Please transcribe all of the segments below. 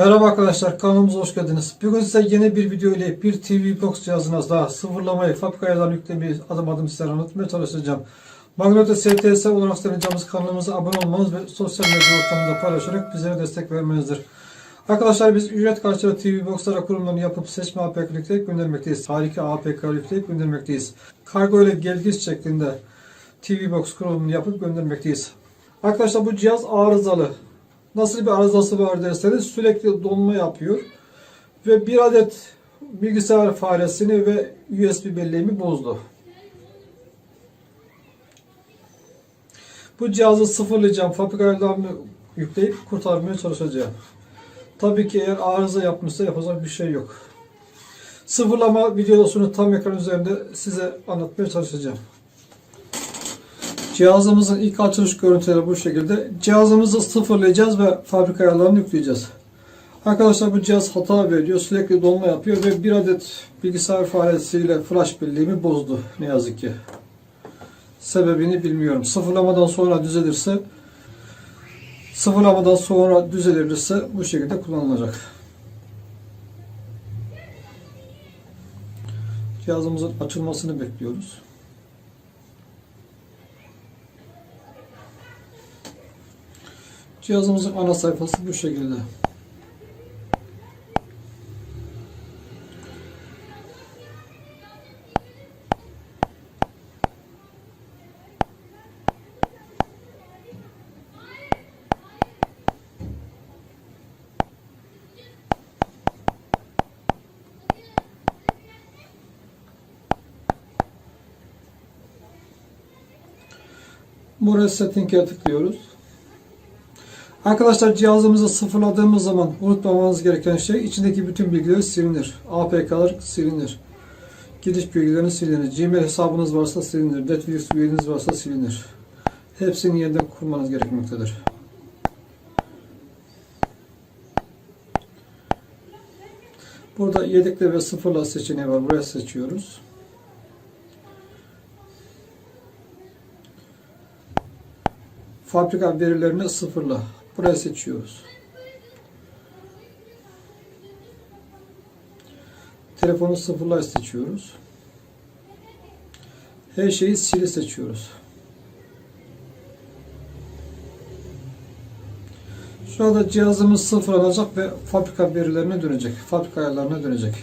Merhaba arkadaşlar kanalımıza hoş geldiniz. Bugün size yeni bir video ile bir TV Box cihazınızda sıfırlamayı, fabrika ayarlarını yüklemeyi adım adım size anlatmaya çalışacağım. Magnolia STS olarak tanıyacağımız kanalımıza abone olmanız ve sosyal medya ortamında paylaşarak bizlere destek vermenizdir. Arkadaşlar biz ücret karşılığı TV Box'lara kurumlarını yapıp seçme APK yükleyip göndermekteyiz. Harika APK yükleyip göndermekteyiz. Kargo ile gelgis şeklinde TV Box kurulumunu yapıp göndermekteyiz. Arkadaşlar bu cihaz arızalı. Nasıl bir arızası var derseniz sürekli donma yapıyor. Ve bir adet bilgisayar faresini ve USB belleğimi bozdu. Bu cihazı sıfırlayacağım. Fabrika ayarlarını yükleyip kurtarmaya çalışacağım. Tabii ki eğer arıza yapmışsa yapacak bir şey yok. Sıfırlama videosunu tam ekran üzerinde size anlatmaya çalışacağım. Cihazımızın ilk açılış görüntüleri bu şekilde. Cihazımızı sıfırlayacağız ve fabrika ayarlarını yükleyeceğiz. Arkadaşlar bu cihaz hata veriyor. Sürekli donma yapıyor ve bir adet bilgisayar faresiyle flash belleğimi bozdu. Ne yazık ki. Sebebini bilmiyorum. Sıfırlamadan sonra düzelirse sıfırlamadan sonra düzelirse bu şekilde kullanılacak. Cihazımızın açılmasını bekliyoruz. Cihazımızın ana sayfası bu şekilde. Buraya setting'e tıklıyoruz. Arkadaşlar cihazımızı sıfırladığımız zaman unutmamanız gereken şey içindeki bütün bilgiler silinir. APK'lar silinir. Giriş bilgilerini silinir. Gmail hesabınız varsa silinir. Netflix üyeliğiniz varsa silinir. Hepsini yeniden kurmanız gerekmektedir. Burada yedekle ve sıfırla seçeneği var. Buraya seçiyoruz. Fabrika verilerini sıfırla. Buraya seçiyoruz. Telefonu sıfırla seçiyoruz. Her şeyi sili seçiyoruz. Şu anda cihazımız sıfırlanacak ve fabrika verilerine dönecek. Fabrika ayarlarına dönecek.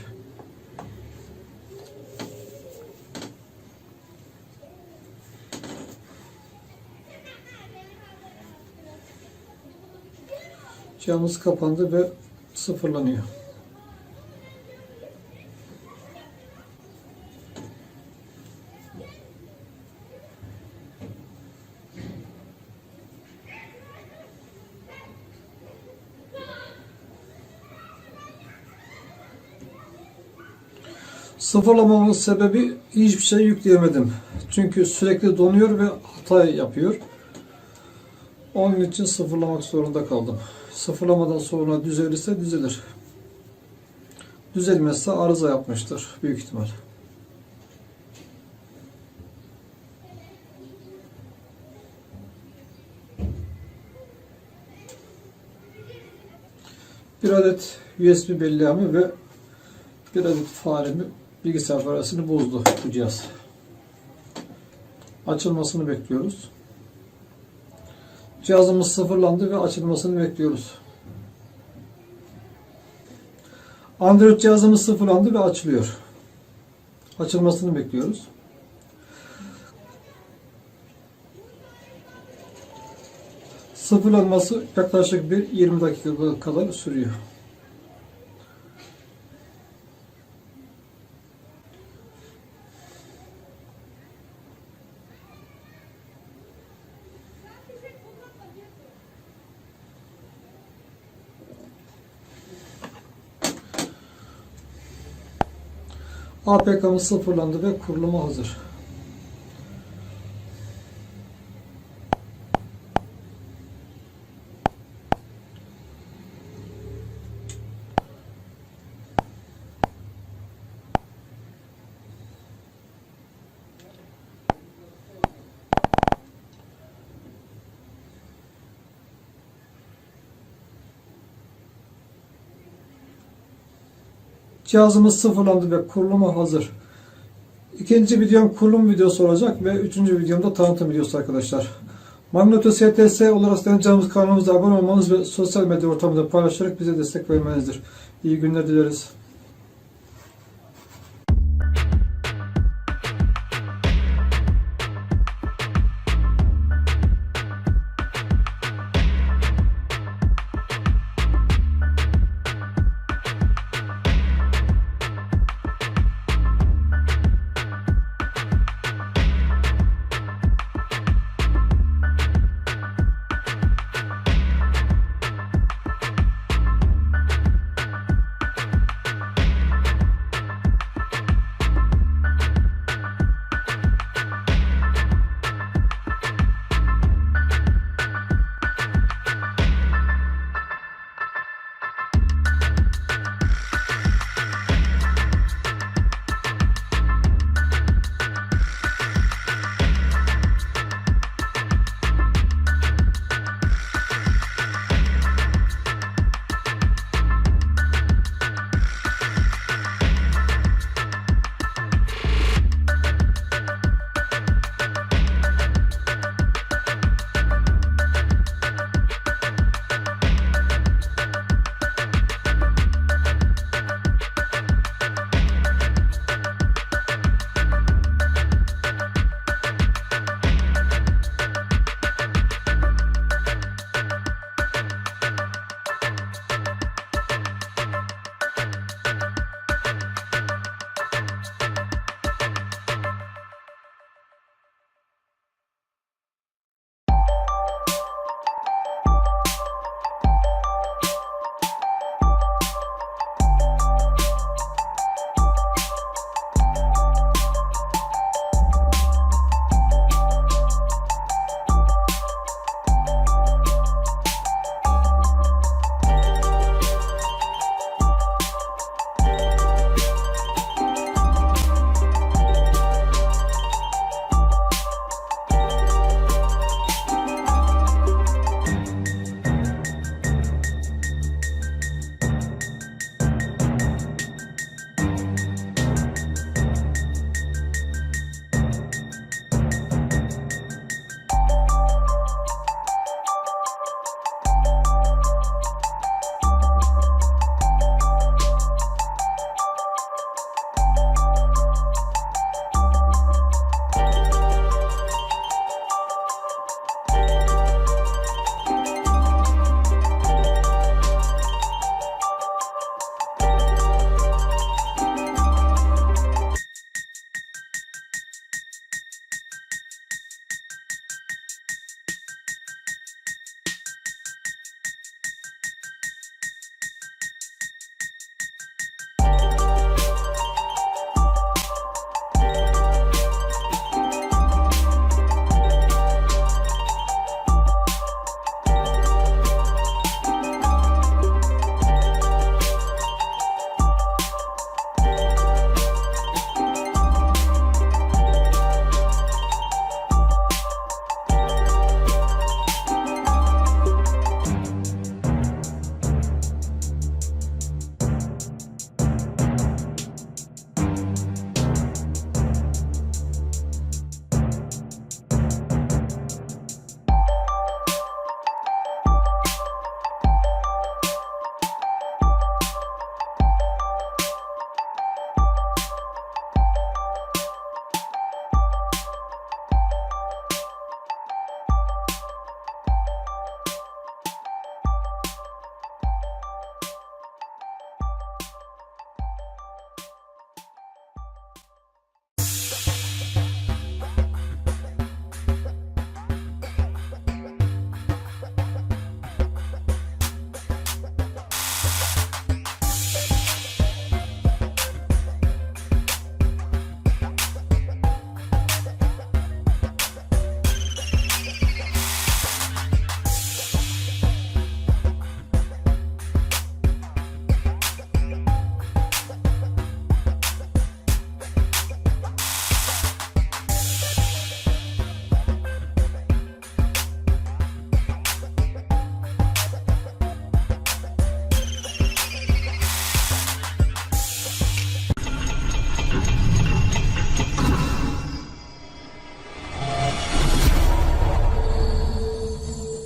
Cihazımız kapandı ve sıfırlanıyor. Sıfırlamamın sebebi hiçbir şey yükleyemedim. Çünkü sürekli donuyor ve hata yapıyor. Onun için sıfırlamak zorunda kaldım. Sıfırlamadan sonra düzelirse düzelir. Düzelmezse arıza yapmıştır büyük ihtimal. Bir adet USB belleğimi ve bir adet faremi bilgisayar faresini bozdu bu cihaz. Açılmasını bekliyoruz. Cihazımız sıfırlandı ve açılmasını bekliyoruz. Android cihazımız sıfırlandı ve açılıyor. Açılmasını bekliyoruz. Sıfırlanması yaklaşık bir 20 dakika kadar sürüyor. APK'mız sıfırlandı ve kuruluma hazır. Cihazımız sıfırlandı ve kuruluma hazır. İkinci videom kurulum videosu olacak ve üçüncü videomda tanıtım videosu arkadaşlar. Magneto STS olarak tanıtacağımız kanalımıza abone olmanız ve sosyal medya ortamında paylaşarak bize destek vermenizdir. İyi günler dileriz.